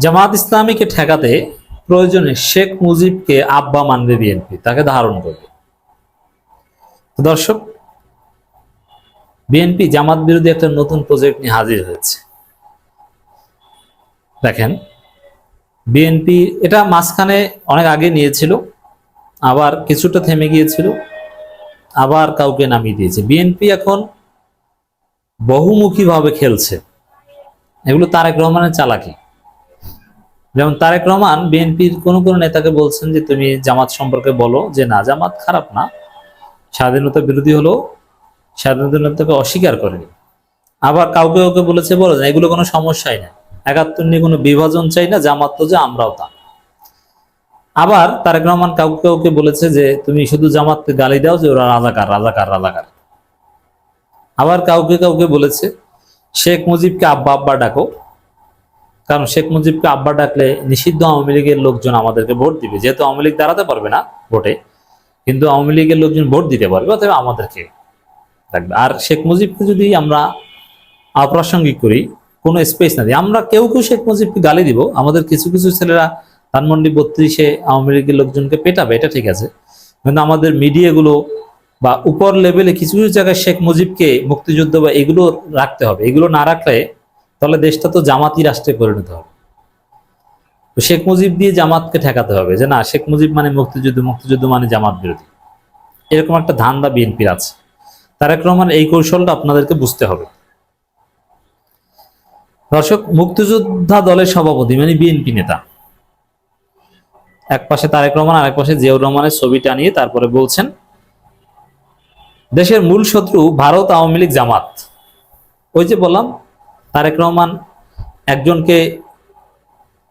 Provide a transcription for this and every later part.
জামাত ইসলামীকে ঠেকাতে প্রয়োজনে শেখ মুজিবকে আব্বা মানবে বিএনপি, তাকে ধারণ করবে। দর্শক, বিএনপি জামাত বিরোধী একটা নতুন প্রজেক্ট নিয়ে হাজির হয়েছে। দেখেন, বিএনপি এটা মাঝখানে অনেক আগে নিয়েছিল, আবার কিছুটা থেমে গিয়েছিল, আবার কাউকে নামিয়ে দিয়েছে। বিএনপি এখন বহুমুখীভাবে খেলছে। এগুলো তারেক রহমানের চালাকি। যেমন তারেক রহমান বিএনপির কোন কোন নেতাকে বলছেন যে, তুমি জামাত সম্পর্কে বলো যে, না, জামাত খারাপ না। স্বাধীনতা বিরোধী হলো স্বাধীনতাকে অস্বীকার করেনি। আবার কাউকে কাউকে বলেছে, বলো না, এগুলো কোনো সমস্যাই না। একাত্তর নিয়ে কোনো বিভাজন চাই না, জামাত তো যে আমরাও তা। আবার তারেক রহমান কাউকে কাউকে বলেছে যে, তুমি শুধু জামাতকে গালি দাও যে, ওরা রাজাকার রাজাকার রাজাকার। আবার কাউকে কাউকে বলেছে, শেখ মুজিবকে আব্বা আব্বা ডাকো। কারণ শেখ মুজিবকে আব্বা ডাকলে নিষিদ্ধ আওয়ামী লীগের লোকজন আমাদেরকে ভোট দিবে। যেহেতু আওয়ামী লীগ দাঁড়াতে পারবে না ভোটে, কিন্তু আওয়ামী লীগের লোকজন ভোট দিতে পারবে অতএব আমাদেরকে ডাকবে আর শেখ মুজিবকে যদি আমরা অপ্রাসঙ্গিক করি, কোনো স্পেস না দিই আমরা কেউ কেউ শেখ মুজিবকে গালি দিব, আমাদের কিছু কিছু ছেলেরা ধানমন্ডি বত্রিশে আওয়ামী লীগের লোকজনকে পেটাবে, এটা ঠিক আছে। কিন্তু আমাদের মিডিয়াগুলো বা উপর লেভেলে কিছু কিছু জায়গায় শেখ মুজিবকে মুক্তিযুদ্ধ বা এগুলো রাখতে হবে। এগুলো না রাখলে তাহলে দেশটা তো জামাতি রাষ্ট্রে পরিণত হবে। শেখ মুজিব দিয়ে জামাতকে ঠেকাতে হবে যে না, শেখ মুজিব মানে মুক্তিযুদ্ধ মুক্তিযুদ্ধ মানে জামাত বিরোধী। এরকম একটা ধান্দা বিএনপির আছে। তারেক রহমান এই কৌশলটা আপনাদেরকে বুঝতে হবে। দর্শক, মুক্তিযোদ্ধা দলের সভাপতি মানে বিএনপি নেতা, এক পাশে তারেক রহমান, আরেক পাশে জিয়াউর রহমানের ছবি টানিয়ে তারপরে বলছেন, দেশের মূল শত্রু ভারত আওয়ামী লীগ জামাত। ওই যে বললাম তারেক রহমান একজনকে,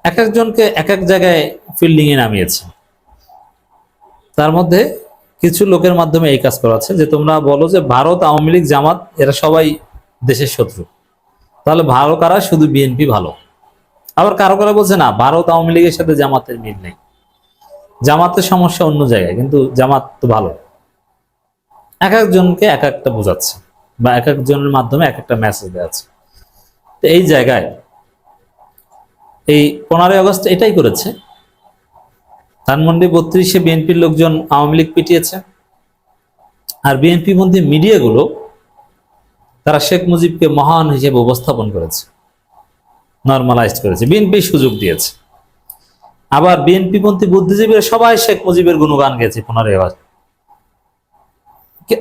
এক একজনকে এক এক জায়গায় ফিল্ডিং এ নামিয়েছে। তার মধ্যে কিছু লোকের মাধ্যমে এই কাজ করাচ্ছে যে, তোমরা বলো যে, ভারত আওয়ামী লীগ জামাত, এরা সবাই দেশের শত্রু। তাহলে ভালো কারা? শুধু বিএনপি ভালো। আবার কারও কারও বলছে, না, ভারত আওয়ামী লীগের সাথে জামাতের মিল নেই। জামাতের সমস্যা অন্য জায়গায়, কিন্তু জামাত তো ভালো। এক একজনকে এক একটা বোঝাচ্ছে বা এক একজনের মাধ্যমে এক একটা মেসেজ দেওয়াচ্ছে তো এই জায়গায় এই পনেরোই আগস্ট এটাই করেছে। ধানমন্ডি বত্রিশে বিএনপির লোকজন আওয়ামী লীগ পিটিয়েছে। আর বিএনপি মধ্যে মিডিয়াগুলো তারা শেখ মুজিবকে মহান হিসেবে উপস্থাপন করেছে নর্মালাইজ করেছে, বিএনপি সুযোগ দিয়েছে। আবার বিএনপি পন্থী বুদ্ধিজীবীরা সবাই শেখ মুজিবের গুণগান গেছে পনেরোই আগস্ট।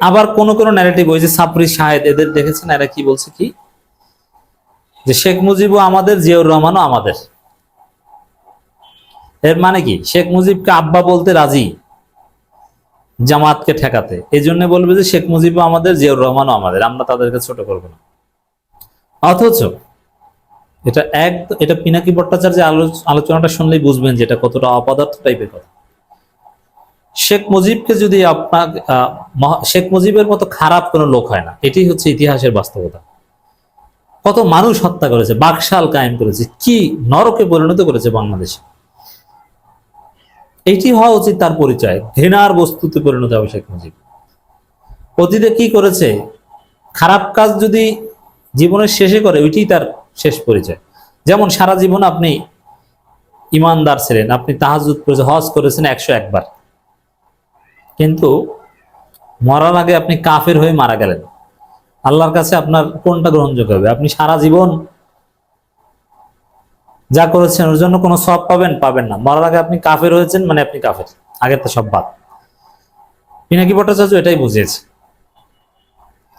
আবার কোন কোন ন্যারেটিভ ওই যে সাপরি শাহেদ এদের দেখেছেন? এরা কি বলছে কি? যে শেখ মুজিবও আমাদের, জিয়াউর রহমানও আমাদের। এর মানে কি? শেখ মুজিবকে আব্বা বলতে রাজি, জামাতকে ঠেকাতে। এই জন্য বলবে যে শেখ মুজিবও আমাদের, জিয়াউর রহমানও আমাদের, আমরা তাদেরকে ছোট করব না। অথচ এটা এক, এটা পিনাকি ভট্টাচার্যের আলো- আলোচনাটা শুনলেই বুঝবেন যে এটা কতটা অপদার্থ টাইপের কথা। শেখ মুজিবকে যদি আপনার শেখ মুজিবের মতো খারাপ কোনো লোক হয় না, এটি হচ্ছে ইতিহাসের বাস্তবতা। কত মানুষ হত্যা করেছে, বাকশাল কায়েম করেছে, কি নরকে পরিণত করেছে বাংলাদেশে? এটি হওয়া উচিত তার পরিচয়, ঘৃণার বস্তুতে পরিণত হবে শেখ মুজিব। অতীতে কি করেছে? খারাপ কাজ যদি জীবনের শেষে করে ওইটি তার শেষ পরিচয়। যেমন সারা জীবন আপনি ইমানদার ছিলেন, আপনি তাহাজুদ করেছেন হজ করেছেন একশো একবার। কিন্তু মরার আগে আপনি কাফের হয়ে মারা গেলেন। আল্লাহর কাছে আপনার কোনটা গ্রহণযোগ্য হবে? আপনি সারা জীবন যা করেছেন, ওর জন্য কোনো সব পাবেন? পাবেন না। মরার আগে আপনি কাফের হয়েছেন মানে আপনি কাফের। আগের তো সব বাদ। পিনাকি ভট্টাচার্য এটাই বুঝিয়েছে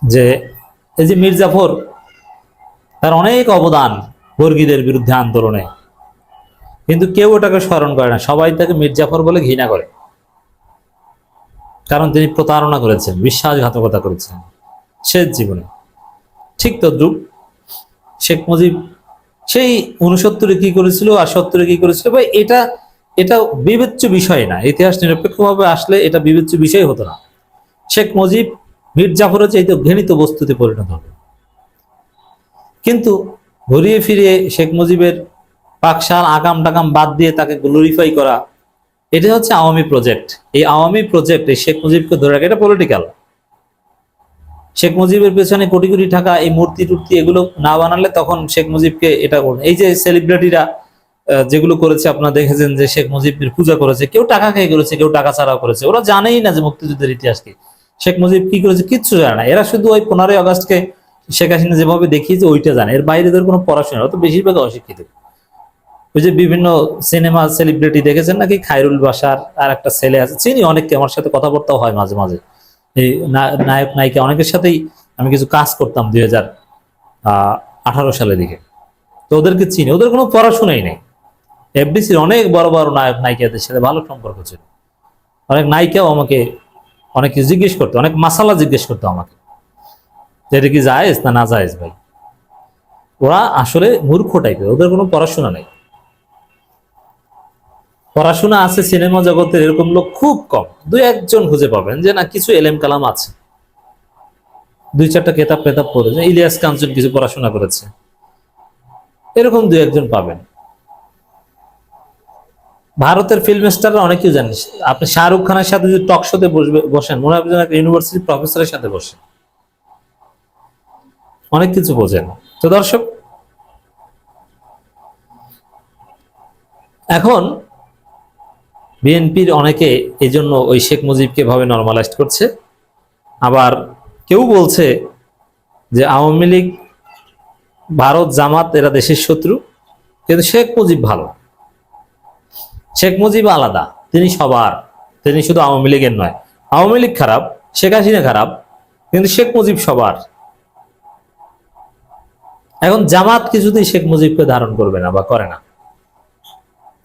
যে এই যে মির্জাফর তার অনেক অবদান বর্গীদের বিরুদ্ধে আন্দোলনে। কিন্তু কেউ ওটাকে স্মরণ করে না। সবাই তাকে মির্জাফর বলে ঘৃণা করে। কারণ তিনি প্রতারণা করেছেন, বিশ্বাসঘাতকতা করেছেন। শেষ জীবনে। ঠিক তদ্রুপ শেখ মুজিব সেই উনসত্তরে কি করেছিল আর সত্তরে কি করেছিল? ভাই, এটা এটা বিবেচ্য বিষয় না। ইতিহাস নিরপেক্ষভাবে আসলে এটা বিবেচ্য বিষয় হতো না। শেখ মুজিব, মীর জাফরের চাইতে ঘৃণিত বস্তুতে পরিণত হবে কিন্তু ঘুরিয়ে ফিরিয়ে শেখ মুজিবের পাকশাল আগাম টাকাম বাদ দিয়ে তাকে গ্লোরিফাই করা, এটা হচ্ছে আওয়ামী প্রজেক্ট। এই আওয়ামী প্রজেক্ট এই শেখ মুজিবকে ধরে রাখা, এটা পলিটিক্যাল শেখ মুজিবের পেছনে কোটি কোটি টাকা এই মূর্তি টুর্তি এগুলো না বানালে তখন শেখ মুজিবকে এটা করবে। এই যে সেলিব্রিটিরা যেগুলো করেছে আপনারা দেখেছেন যে শেখ মুজিবের পূজা করেছে, কেউ টাকা খেয়ে করেছে, কেউ টাকা ছাড়াও করেছে, ওরা জানেই না যে মুক্তিযুদ্ধের ইতিহাস কি। শেখ মুজিব কি করেছে কিচ্ছু জানে না। এরা শুধু ওই পনেরোই আগস্টকে শেখ হাসিনা যেভাবে দেখিয়েছে, ওইটা জানে। এর বাইরে এদের কোনো পড়াশোনা তো বেশিরভাগ অশিক্ষিত। ওই যে বিভিন্ন সিনেমা সেলিব্রিটি দেখেছেন নাকি? খায়রুল বাসার আর একটা ছেলে আছে। চিনি অনেককে, আমার সাথে কথাবার্তাও হয় মাঝে মাঝে। এই নায়ক, নায়িকা অনেকের সাথেই আমি কিছু কাজ করতাম দুই হাজার আঠারো সালের দিকে। তো ওদেরকে চিনি। ওদের কোনো পড়াশোনাই নেই। এফডিসির অনেক বড় বড় নায়ক, নায়িকাদের সাথে ভালো সম্পর্ক ছিল। অনেক নায়িকাও আমাকে অনেক কিছু জিজ্ঞেস করতো, অনেক মাসালা জিজ্ঞেস করতো আমাকে। যে এটা কি জায়েজ না না জায়েজ ভাই? ওরা আসলে মূর্খ টাইপের ওদের কোনো পড়াশোনা নেই। পড়াশোনা আছে, সিনেমা জগতের এরকম লোক খুব কম। দুই একজন খুঁজে পাবেন যে, না, কিছু এলেম কালাম আছে। দুই চারটা কেতাব পেতাব পড়েছে ইলিয়াস কাঞ্চন কিছু পড়াশোনা করেছে। এরকম দুই একজন পাবেন। ভারতের ফিল্ম স্টাররা অনেকেই জানেন। আপনি শাহরুখ খানের সাথে যদি টক শোতে বসবে বসেন, মনে একটা ইউনিভার্সিটি প্রফেসরের সাথে বসে। অনেক কিছু বোঝেন। তো দর্শক, এখন বিএনপির অনেকে এই জন্য ওই শেখ মুজিবকে ভাবে নর্মালাইজ করছে। আবার কেউ বলছে যে আওয়ামী লীগ, ভারত, জামাত এরা দেশের শত্রু, কিন্তু শেখ মুজিব ভালো। শেখ মুজিব আলাদা, তিনি সবার, তিনি শুধু আওয়ামী লীগের নয়। আওয়ামী লীগ খারাপ, শেখ হাসিনা খারাপ, কিন্তু শেখ মুজিব সবার। এখন জামাত কিছুতেই শেখ মুজিবকে ধারণ করবে না বা করে না।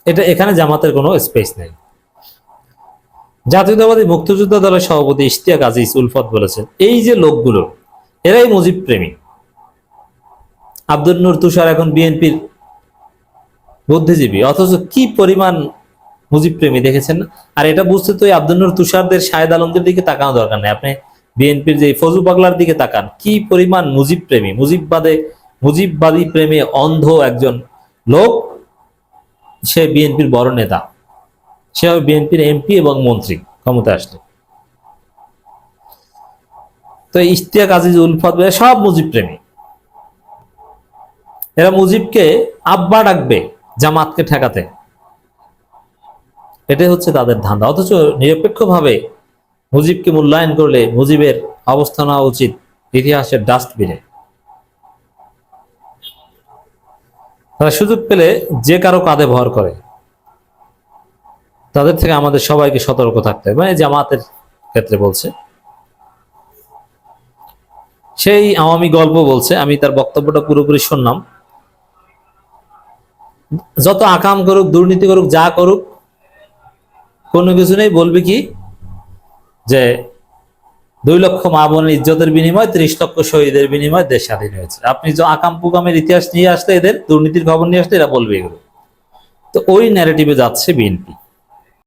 এটা এখানে জামাতের কোনো স্পেস নেই। জাতীয়তাবাদী মুক্তিযোদ্ধা দলের সভাপতি ইশতিয়াক আজিজ উলফত বলেছেন, এই যে লোকগুলো, এরাই মুজিব প্রেমী। আব্দুল নূর তুষার এখন বিএনপির বুদ্ধিজীবী, অথচ কি পরিমাণ মুজিব প্রেমী দেখেছেন? আর এটা বুঝতে তো আব্দুল নূর তুষারদের শাহেদ আলমদের দিকে তাকানো দরকার নেই। আপনি বিএনপির যে ফজু পাগলার দিকে তাকান, কি পরিমাণ মুজিব প্রেমী? মুজিববাদে, মুজিববাদী প্রেমে অন্ধ একজন লোক, সে বিএনপির বড় নেতা। সে হবে বিএনপির এমপি এবং মন্ত্রী ক্ষমতা আসলে। তো ইশতিয়াক আজিজ উলফত সব মুজিব প্রেমী। এরা মুজিবকে আব্বা ডাকবে জামাতকে ঠেকাতে। এটাই হচ্ছে তাদের ধান্দা। অথচ নিরপেক্ষভাবে মুজিবকে মূল্যায়ন করলে মুজিবের অবস্থান হওয়া উচিত ইতিহাসের ডাস্টবিনে। তারা সুযোগ পেলে যে কারও কাঁধে ভর করে। তাদের থেকে আমাদের সবাইকে সতর্ক থাকতে হবে। মানে জামাতের ক্ষেত্রে বলছে। সেই আওয়ামী গল্প বলছে, আমি তার বক্তব্যটা পুরোপুরি শুনলাম। যত আকাম করুক, দুর্নীতি করুক, যা করুক, কোনো কিছু নেই, বলবে কি? যে দুই লক্ষ মা বোনের ইজ্জতের বিনিময়ে, ত্রিশ লক্ষ শহীদের বিনিময়ে দেশ স্বাধীন হয়েছে। আপনি যে আকাম পুকামের ইতিহাস নিয়ে আসলে এদের, দুর্নীতির খবর নিয়ে আসলে এরা বলবে এগুলো। তো ওই ন্যারেটিভে যাচ্ছে বিএনপি।